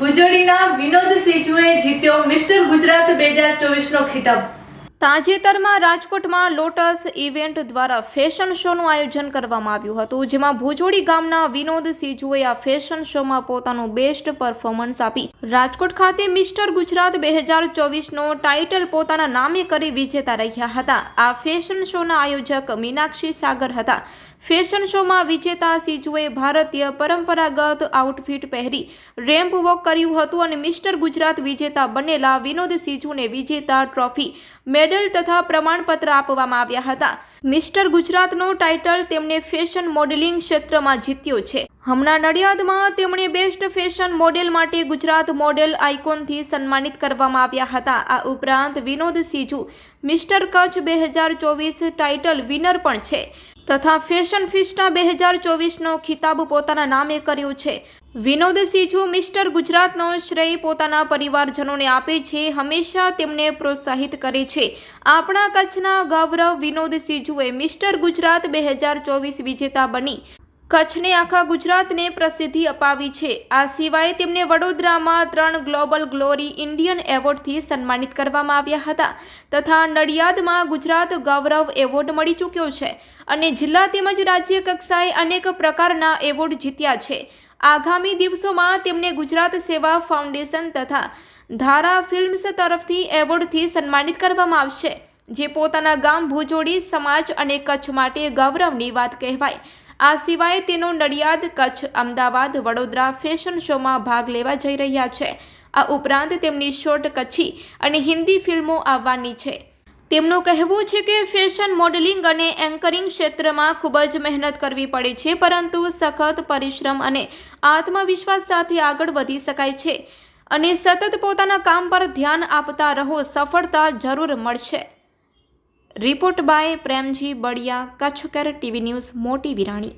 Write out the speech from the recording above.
ભુજોડીના વિનોદ સિંજુએ જીત્યો મિસ્ટર ગુજરાત બે હજાર ચોવીસનો ખિતાબ. તાજેતરમાં રાજકોટમાં લોટસ ઇવેન્ટ દ્વારા ફેશન શોનું આયોજન કરવામાં આવ્યું હતું, જેમાં ભુજોડી ગામના વિનોદ સિજુએ આ ફેશન શોમાં પોતાનું બેસ્ટ પરફોર્મન્સ આપી. રાજકોટ ખાતે મિસ્ટર ગુજરાત બે હજાર ચોવીસનો ટાઇટલ પોતાના નામે કરી વિજેતા રહ્યા હતા. આ ફેશન શોના આયોજક મીનાક્ષી સાગર હતા. ફેશન શોમાં વિજેતા સિજુએ ભારતીય પરંપરાગત આઉટફિટ પહેરી રેમ્પ વોક કર્યું હતું અને મિસ્ટર ગુજરાત વિજેતા બનેલા વિનોદ સિજુને વિજેતા ટ્રોફી મેડલ તથા પ્રમાણપત્ર આપવામાં આવ્યા હતા. મિસ્ટર ગુજરાતનું ટાઇટલ તેમને ફેશન મોડેલિંગ ક્ષેત્રમાં જીત્યો છે. હમણાં નડિયાદમાં તેમણે બેસ્ટ ફેશન મોડેલ માટે ગુજરાત મોડેલ આઇકોનથી સન્માનિત કરવામાં આવ્યા હતા. આ ઉપરાંત વિનોદ સિજુ, મિસ્ટર કચ્છ બે હજાર ચોવીસ ટાઇટલ વિનર પણ છે તથા ફેશન ફિસ્ટા બે હજાર ચોવીસનો ખિતાબ પોતાના નામે કર્યો છે. વિનોદ સિજુ, મિસ્ટર ગુજરાતનો શ્રેય પોતાના પરિવારજનોને આપે છે, હંમેશા તેમને પ્રોત્સાહિત કરે છે. આપણા કચ્છના ગૌરવ વિનોદ સિજુએ મિસ્ટર ગુજરાત બે હજાર ચોવીસ વિજેતા બની. કચ્છને આખા ગુજરાતને પ્રસિદ્ધિ અપાવી છે. આ સિવાય તેમને વડોદરામાં ત્રણ ગ્લોબલ ગ્લોરી ઇન્ડિયન એવોર્ડથી સન્માનિત કરવામાં આવ્યા હતા તથા નડિયાદમાં ગુજરાત ગૌરવ એવોર્ડ મળી ચૂક્યો છે અને જિલ્લા તેમજ રાજ્ય કક્ષાએ અનેક પ્રકારના એવોર્ડ જીત્યા છે. આગામી દિવસોમાં તેમને ગુજરાત સેવા ફાઉન્ડેશન તથા ધારા ફિલ્મ્સ તરફથી એવોર્ડથી સન્માનિત કરવામાં આવશે, જે પોતાના ગામ ભુજોડી સમાજ અને કચ્છ માટે ગૌરવની વાત કહેવાય. આ સિવાય તેનો નડિયાદ, કચ્છ, અમદાવાદ, વડોદરા ફેશન શોમાં ભાગ લેવા જઈ રહ્યા છે. આ ઉપરાંત તેમની શોર્ટ કચ્છી અને હિન્દી ફિલ્મો આવવાની છે. તેમનું કહેવું છે કે ફેશન મોડેલિંગ અને એન્કરિંગ ક્ષેત્રમાં ખૂબ જ મહેનત કરવી પડે છે, પરંતુ સખત પરિશ્રમ અને આત્મવિશ્વાસ સાથે આગળ વધી શકાય છે અને સતત પોતાના કામ પર ધ્યાન આપતા રહો સફળતા જરૂર મળશે. Report by Premji Baliya Kutch care TV news Moti Virani.